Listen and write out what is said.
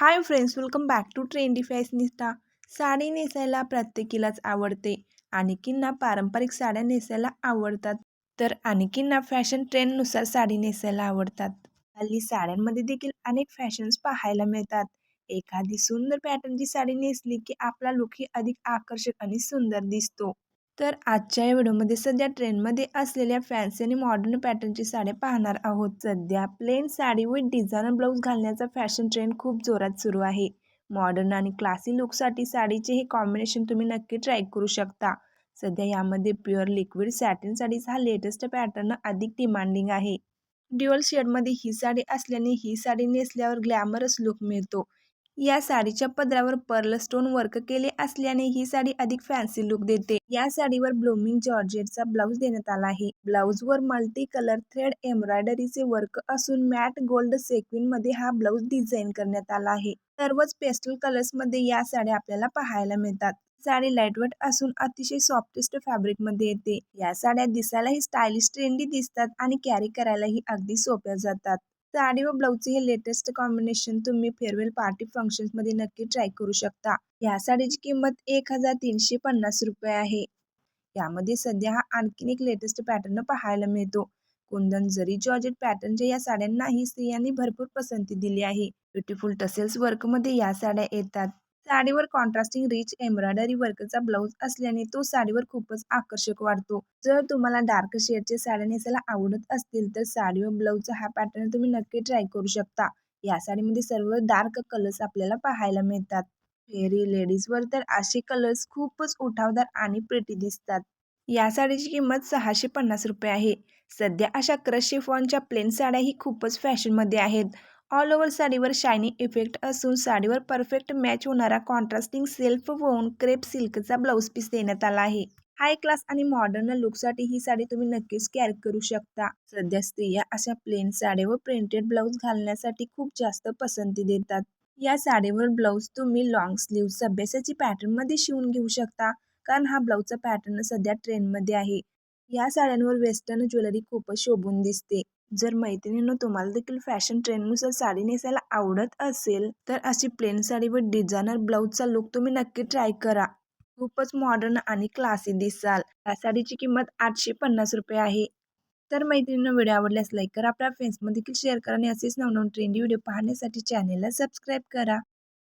Hi friends welcome back to trendy fashionista sari नेसायला प्रत्येकीलाच आवडते. आणखींना पारंपरिक साड्या नेसायला आवडतात. तर आणखींना फॅशन ट्रेंडनुसार साडी नेसायला आवडतात. हल्ली साड्यांमध्ये देखील अनेक फॅशन्स पाहायला मिळतात. एखादी सुंदर पॅटर्नची साडी नेसली की आपला लुकही अधिक आकर्षक आणि सुंदर दिसतो. तर आजच्या या व्हिडिओमध्ये सध्या ट्रेंडमध्ये असलेल्या फॅन्सी आणि मॉडर्न पॅटर्नची साड्या पाहणार आहोत. सध्या plain sari with designer blouse घालण्याचा फॅशन ट्रेंड खूप जोरात सुरू आहे. मॉडर्न आणि क्लासी लुकसाठी साडीचे हे कॉम्बिनेशन तुम्ही नक्की ट्राय करू शकता. सध्या यामध्ये प्युअर लिक्विड सॅटिन साडीचा हा लेटेस्ट पॅटर्न अधिक डिमांडिंग आहे. ड्युअल शेडमध्ये ही साडी असल्याने ही साडी नेसल्यावर ग्लॅमरस लुक मिळतो. या साडीच्या पदरावर पर्ल स्टोन वर्क केले असल्याने ही साडी अधिक फॅन्सी लुक देते. या साडीवर ब्लूमिंग जॉर्जेटचा ब्लाऊज देण्यात आला आहे. ब्लाऊज वर मल्टी कलर थ्रेड एम्ब्रॉयडरीचे वर्क असून मॅट गोल्ड सेक्विनमध्ये हा ब्लाऊज डिझाईन करण्यात आला आहे. सर्वच पेस्टल कलर्समध्ये या साड्या आपल्याला पाहायला मिळतात. साडी लाईटवेट असून अतिशय सॉफ्टेस्ट फॅब्रिकमध्ये येते. या साड्या दिसायलाही स्टायलिश ट्रेंडी दिसतात आणि कॅरी करायलाही अगदी सोप्या जातात. साडी व ब्लाऊजचे हे लेटेस्ट कॉम्बिनेशन तुम्ही फेअरवेल पार्टी फंक्शन्समध्ये नक्की ट्राय करू शकता. या साडीची किंमत एक हजार तीनशे पन्नास रुपये आहे. यामध्ये सध्या हा आणखीन एक लेटेस्ट पॅटर्न पाहायला मिळतो. कुंदन जरी जॉर्जेट पॅटर्नच्या या साड्यांनाही स्त्रियांनी भरपूर पसंती दिली आहे. ब्युटिफुल टसेल्स वर्कमध्ये या साड्या येतात. साडीवर कॉन्ट्रास्टिंग रिच एम्ब्रॉयडरी वर्कचा ब्लाऊज असल्याने तो साडीवर खूपच आकर्षक वाटतो जर तुम्हाला डार्क शेडचे साड्या नेसायला आवडत असतील तर साडी व ब्लाऊजचा हा पॅटर्न तुम्ही नक्की ट्राय करू शकता. या साडीमध्ये सर्व डार्क कलर्स आपल्याला पाहायला मिळतात. फेरी लेडीजवर तर असे कलर्स खूपच उठावदार आणि प्रिटी दिसतात. या साडीची किंमत सहाशे पन्नास रुपये आहे. सध्या अशा क्रश शिफॉनच्या प्लेन साड्याही खूपच फॅशनमध्ये आहेत. ऑल ओव्हर साडीवर शायनी इफेक्ट असून साडीवर परफेक्ट मॅच होणारा कॉन्ट्रास्टिंग सेल्फ वोन क्रेप सिल्कचा ब्लाऊज पीस देण्यात आला आहे. हाय क्लास आणि मॉडर्न लुकसाठी ही साडी तुम्ही नक्कीच कॅरी करू शकता. सध्या स्त्रिया अशा प्लेन साडी व प्रिंटेड ब्लाऊज घालण्यासाठी खूप जास्त पसंती देतात. या साडीवर ब्लाऊज तुम्ही लॉंग स्लीव्ह अभ्यासाची पॅटर्नमध्ये शिवून घेऊ शकता कारण हा ब्लाऊजचा पॅटर्न सध्या ट्रेंडमध्ये आहे. या साड्यांवर वेस्टर्न ज्वेलरी खूपच शोभून दिसते. जर मैत्रिणीनं तुम्हाला देखील फॅशन ट्रेंडनुसार साडी नेसायला आवडत असेल तर अशी प्लेन साडी व डिझायनर ब्लाऊजचा लुक तुम्ही नक्की ट्राय करा. खूपच मॉडर्न आणि क्लासी दिसाल. या साडीची किंमत आठशे पन्नास रुपये आहे. तर मैत्रिणींना व्हिडिओ आवडल्यास लाईक करा. आपल्या फ्रेंड्समध्ये देखील शेअर करा आणि असेच नवनवीन ट्रेंडी व्हिडिओ पाहण्यासाठी चॅनेलला सबस्क्राईब करा.